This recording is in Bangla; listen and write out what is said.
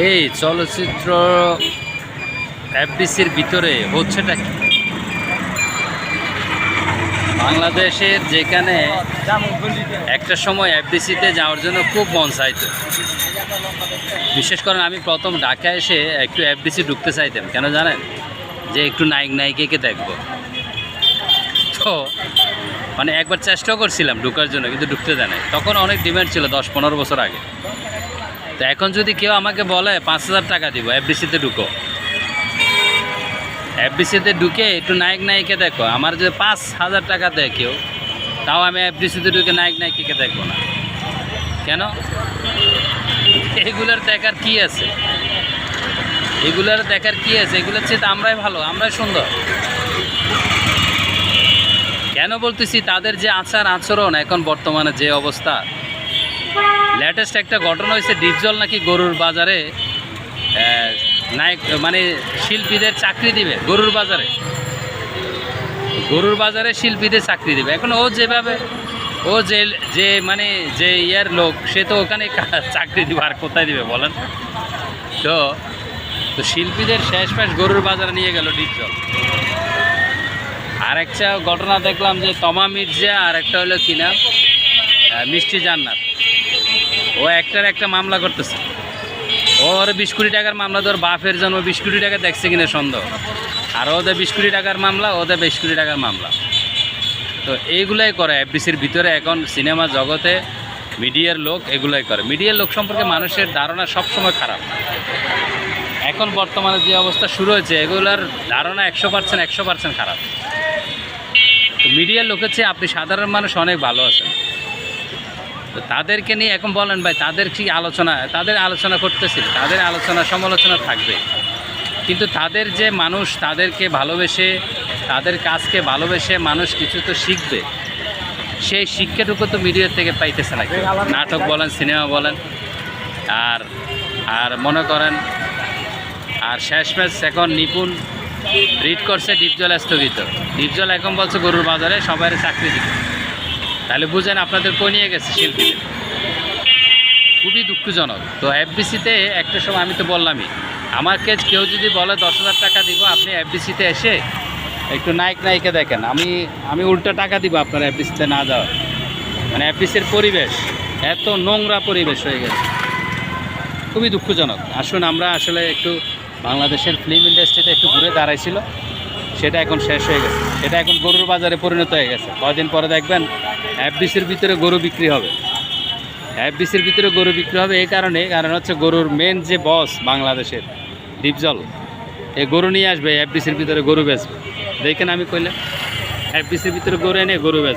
এই চলচ্চিত্র এফডিসির ভিতরে হচ্ছেটা কি? বাংলাদেশের যেখানে একটা সময় এফডিসিতে যাওয়ার জন্য খুব মন চাইতো। বিশেষ করে আমি প্রথম ঢাকায় এসে একটু এফডিসি ঢুকতে চাইতাম, কেন জানেন? যে একটু নায়ক, নায়িকাকে দেখব। তো মানে একবার চেষ্টাও করছিলাম ঢুকার জন্য, কিন্তু ঢুকতে দেয় তখন অনেক ডিমান্ড ছিল দশ, পনেরো বছর আগে। তো এখন যদি কেউ আমাকে বলে, পাঁচ হাজার টাকা দিব এফডিসিতে ঢুকো। এফডিসিতে ঢুকে একটু নায়ক নায়িকা দেখো। আমার যদি পাঁচ হাজার টাকা দেয় কেউ, তাও আমি এফডিসিতে ঢুকে নায়ক নায়িকাকে দেখব না। কেন? এগুলোর দেখার কি আছে? এগুলোর দেখার কি আছে? এগুলোর চেয়ে আমরাই ভালো, আমরাই সুন্দর। কেন বলতেছি, তাদের যে আচার আচরণ এখন বর্তমানে যে অবস্থা লেটেস্ট একটা ঘটনা হয়েছে, ডিপজল নাকি গরুর বাজারে নায়ক মানে শিল্পীদের চাকরি দিবে, গরুর বাজারে। গরুর বাজারে শিল্পীদের চাকরি দিবে। এখন ও যেভাবে, ও যে যে মানে যে ইয়ার লোক, সে তো ওখানে চাকরি দিবে, আর কোথায় দিবে বলেন? তো তো শিল্পীদের শেষ শেষ গরুর বাজারে নিয়ে গেল ডিপজল। আর একটা ঘটনা দেখলাম যে তমা মির্জা আর একটা হলো কিনা মিষ্টি জান্নাত। ও একটার একটা মামলা করতেছে। ওর বিশ কোটি টাকার মামলা তোর বাপের জন্ম বিশ কোটি টাকা দেখছে কিনা সন্দেহ। আর ওদের বিশ কোটি টাকার মামলা ওদের বিশ কোটি টাকার মামলা। তো এইগুলাই করে এফডিসির ভিতরে এখন সিনেমা জগতে মিডিয়ার লোক এগুলাই করে। মিডিয়ার লোক সম্পর্কে মানুষের ধারণা সবসময় খারাপ। এখন বর্তমানে যে অবস্থা শুরু হয়েছে, এগুলার ধারণা একশো পার্সেন্ট একশো পার্সেন্ট খারাপ। তো মিডিয়ার লোকের চেয়ে আপনি সাধারণ মানুষ অনেক ভালো আছেন। তো তাদেরকে নিয়ে এখন বলেন ভাই, তাদের কি আলোচনা, তাদের আলোচনা করতেছি, তাদের আলোচনা, সমালোচনা থাকবে। কিন্তু তাদের যে মানুষ, তাদেরকে ভালোবেসে, তাদের কাজকে ভালোবেসে মানুষ কিছু তো শিখবে। সেই শিক্ষাটুকু তো মিডিয়ার থেকে পাইতেছে না নাটক বলেন, সিনেমা বলেন, আর আর মনে করেন, আর শেষ ম্যাচ এখন নিপুণ রিড করছে ডিপজল স্থগিত। ডিপজল এখন বলছে গরুর বাজারে সবাই চাকরি দিবে। তাহলে বুঝেন আপনাদের কই নিয়ে গেছে শিল্পীদের খুবই দুঃখজনক। তো এফবিসিতে একটা সময় আমি তো বললামই আমাকে কেউ যদি বলে দশ হাজার টাকা দিব, আপনি এফবিসিতে এসে একটু নায়ক নায়িকা দেখেন। আমি আমি উল্টো টাকা দিব আপনার এফবিসিতে না যাওয়া মানে এফবিসির পরিবেশ, এত নোংরা পরিবেশ হয়ে গেছে। খুবই দুঃখজনক। আসুন আমরা আসলে একটু বাংলাদেশের ফিল্ম ইন্ডাস্ট্রিতে একটু ঘুরে দাঁড়াইছিল। সেটা এখন শেষ হয়ে গেছে। এটা এখন গরুর বাজারে পরিণত হয়ে গেছে। কদিন পরে দেখবেন এফবিসির ভিতরে গরু বিক্রি হবে। এফবিসির ভিতরে গরু বিক্রি হবে এই কারণে, কারণ হচ্ছে গরুর মেন যে বস বাংলাদেশের ডিপজল এই গরু নিয়ে আসবে এফবিসির ভিতরে গরু বেচবে। দেখেন আমি কইলে এফবিসির ভিতরে গরু এনে গরু বেচবে।